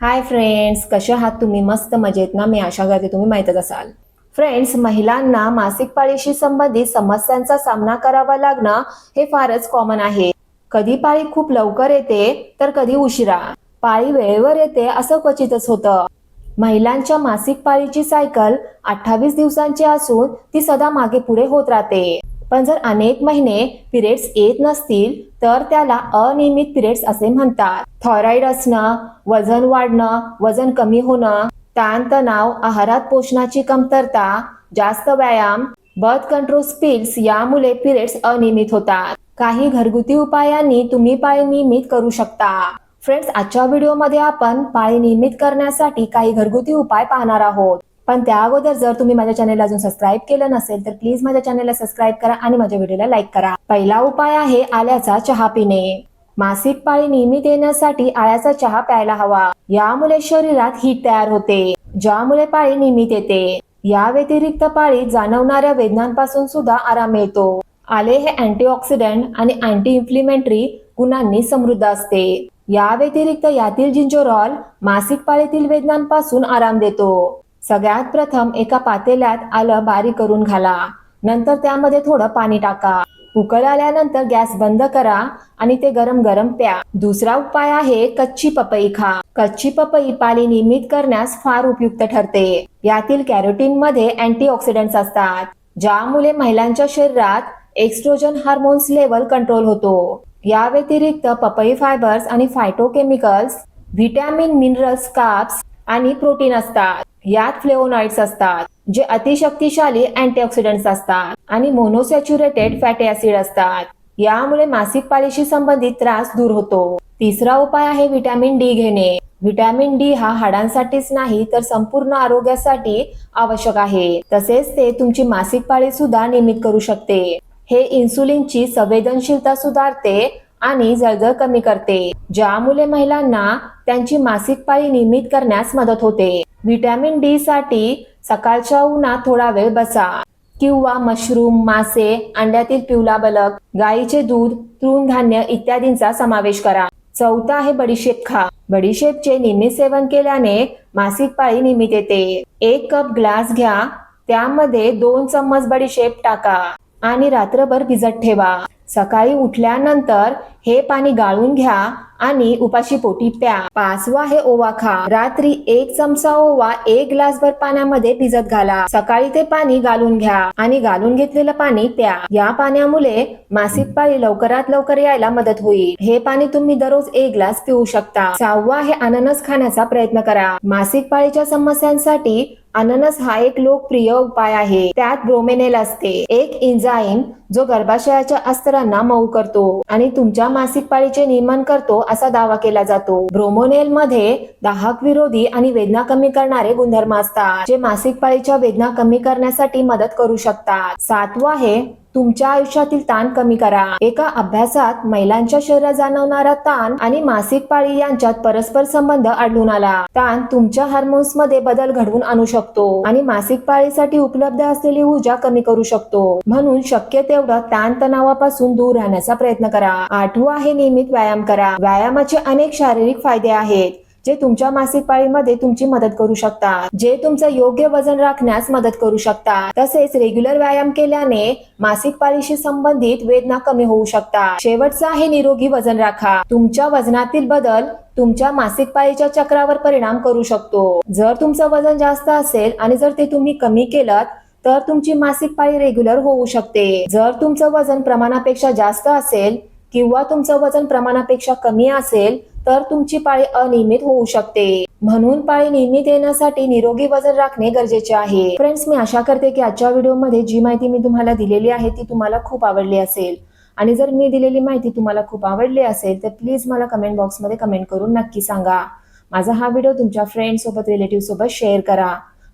Hi friends कसे आहात तुम्ही? मस्त मजेत ना? मी आशा करते तुम्ही माहीतच असाल. फ्रेंड्स महिलांना मासिक पाळीशी संबंधित समस्यांचा सामना करावा लागणं हे फारच कॉमन आहे. कधी पाळी खूप लवकर येते तर कधी उशिरा. पाळी वेळेवर येते असं क्वचितच होतं. महिलांच्या मासिक पाळीची सायकल अठ्ठावीस दिवसांची असून ती सदा मागे पुढे होत राहते. पण जर अनेक महिने पिरियड्स येत नसतील तर त्याला अनियमित पिरियड्स असे म्हणतात. थॉयरॉइड असणं वजन वाढणं वजन कमी होणं ताणतणाव आहारात पोषणाची कमतरता जास्त व्यायाम बर्थ कंट्रोल स्पिल्स यामुळे पिरियड्स अनियमित होतात. काही घरगुती उपायांनी तुम्ही पाळी नियमित करू शकता. फ्रेंड्स आजच्या व्हिडिओमध्ये आपण पाळी नियमित करण्यासाठी काही घरगुती उपाय पाहणार आहोत. पण त्या अगोदर जर तुम्ही माझ्या चॅनेल अजून सबस्क्राईब केलं नसेल तर प्लीज माझ्या चॅनेलला सबस्क्राईब करा आणि माझ्या व्हिडिओला लाईक करा. पहिला उपाय आहे आल्याचा चहा पिणे. मासिक पाळी नियमित येण्यासाठी आळ्याचा चहा प्यायला हवा. यामुळे शरीरात हीट तयार होते. ज्यामुळे पाळी नियमित येते या व्यतिरिक्त पाळी जाणवणाऱ्या वेदनांपासून सुद्धा आराम मिळतो. आले हे अँटीऑक्सिडंट आणि अँटी इन्फ्लिमेंटरी गुणांनी समृद्ध असते. या व्यतिरिक्त यातील जिंजोरॉल मासिक पाळीतील वेदनांपासून आराम देतो. सगळ्यात प्रथम एका पातेल्यात आलं बारीक करून घाला. नंतर त्यामध्ये थोडं पाणी टाका. उकळ आल्यानंतर गॅस बंद करा आणि ते गरम गरम प्या. दुसरा उपाय आहे कच्ची पपई खा. कच्ची पपई पाली नियमित करण्यास फार उपयुक्त ठरते. यातील कॅरोटीन मध्ये अँटीऑक्सिडंट्स असतात ज्यामुळे महिलांच्या शरीरात एक्स्ट्रोजन हार्मोन्स लेवल कंट्रोल होतो. या व्यतिरिक्त पपई फायबर्स आणि फायटोकेमिकल्स व्हिटॅमिन मिनरल्स काप्स आणि प्रोटीन असतात. यात फ्लेवोनॉइड्स असतात जे अतिशक्तिशाली अँटीऑक्सिडंट्स असतात आणि मोनोसॅच्युरेटेड फॅटी ऍसिड असतात. यामुळे मासिक पाळीशी संबंधित त्रास दूर होतो. तिसरा उपाय आहे व्हिटॅमिन डी घेणे. व्हिटॅमिन डी हा हाडांसाठीच नाही तर संपूर्ण आरोग्यासाठी आवश्यक आहे. तसेच ते तुमची मासिक पाळी सुद्धा नियमित करू शकते. हे इन्सुलिनची संवेदनशीलता सुधारते आणि जळजळ कमी करते. ज्यामुळे महिलांना त्यांची मासिक पाळी नियमित करण्यास मदत होते. व्हिटॅमिन डी साठी सकाळच्या उन्हात थोडा वेळ बसा. किंवा मशरूम मासे अंड्यातील पिवला बलक गाईचे दूध तृणधान्य इत्यादींचा समावेश करा. चौथा आहे बडीशेप खा. बडीशेपचे नियमित सेवन केल्याने मासिक पाळी नियमित येते. एक कप ग्लास घ्या. त्यामध्ये दोन चम्मच बडीशेप टाका. आणि रात्रभर भिजत ठेवा. सकाळी उठल्यानंतर हे पाणी गाळून घ्या आणि उपाशी पोटी प्या. पाचवा हे ओवा खा. रात्री एक चमचा ओवा एक ग्लासभर पाण्यामध्ये भिजत घाला. सकाळी ते पाणी गाळून घ्या आणि गाळून घेतलेलं पाणी प्या. या पाण्यामुळे मासिक पाळी लवकरात लवकर यायला मदत होईल. हे पाणी तुम्ही दररोज एक ग्लास पिऊ शकता. सहावा हे अननस खाण्याचा प्रयत्न करा. मासिक पाळीच्या समस्यांसाठी अननस हा एक लोकप्रिय उपाय आहे. त्यात ब्रोमेनेल असते. एक इंजाईम जो गर्भाशयाच्या अस्तरांना मऊ करतो आणि तुमच्या मासिक पाळीचे नियमन करतो असा दावा केला जातो. ब्रोमोनेल मध्ये दाहक विरोधी आणि वेदना कमी करणारे गुणधर्म असतात जे मासिक पाळीच्या वेदना कमी करण्यासाठी मदत करू शकतात. सातवा आहे तुमच्या आयुष्यातील ताण कमी करा. एका अभ्यासात महिलांच्या शरीरात जाणवणारा ताण आणि मासिक पाळी यांच्यात परस्पर संबंध आढळून आला. ताण तुमच्या हार्मोन्समध्ये बदल घडवून आणू शकतो आणि मासिक पाळीसाठी उपलब्ध असलेली ऊर्जा कमी करू शकतो. म्हणून शक्य ते तेवढं ताण तणावापासून दूर राहण्याचा प्रयत्न करा. आठवा आहे नियमित व्यायाम करा. व्यायामाचे अनेक शारीरिक फायदे आहेत जे तुमच्या मासिक पाळीमध्ये तुमची मदत करू शकतात जे तुमचं योग्य वजन राखण्यास मदत करू शकतात. तसेच रेग्युलर व्यायाम केल्याने मासिक पाळीशी संबंधित वेदना कमी होऊ शकतात. शेवटचं आहे निरोगी वजन राखा. तुमच्या वजनातील बदल तुमच्या मासिक पाळीच्या चक्रावर परिणाम करू शकतो. जर तुमचं वजन जास्त असेल आणि जर ते तुम्ही कमी केलं तर तुमची मासिक पाळी रेग्युलर होऊ शकते. जर तुमचं वजन प्रमाणापेक्षा जास्त असेल किंवा तुमचं वजन प्रमाणापेक्षा कमी असेल तर तुमची पाळी अनियमित होऊ शकते. म्हणून पाळी नियमित येण्यासाठी निरोगी वजन राखणे गरजेचे आहे. फ्रेंड्स मी आशा करते की आजच्या व्हिडिओमध्ये जी माहिती मी तुम्हाला दिलेली आहे ती तुम्हाला खूप आवडली असेल. आणि जर मी दिलेली माहिती तुम्हाला खूप आवडली असेल तर प्लीज मला कमेंट बॉक्समध्ये कमेंट करून नक्की सांगा. माझा हा व्हिडिओ तुमच्या फ्रेंड सोबत रिलेटिव्ह सोबत शेअर करा.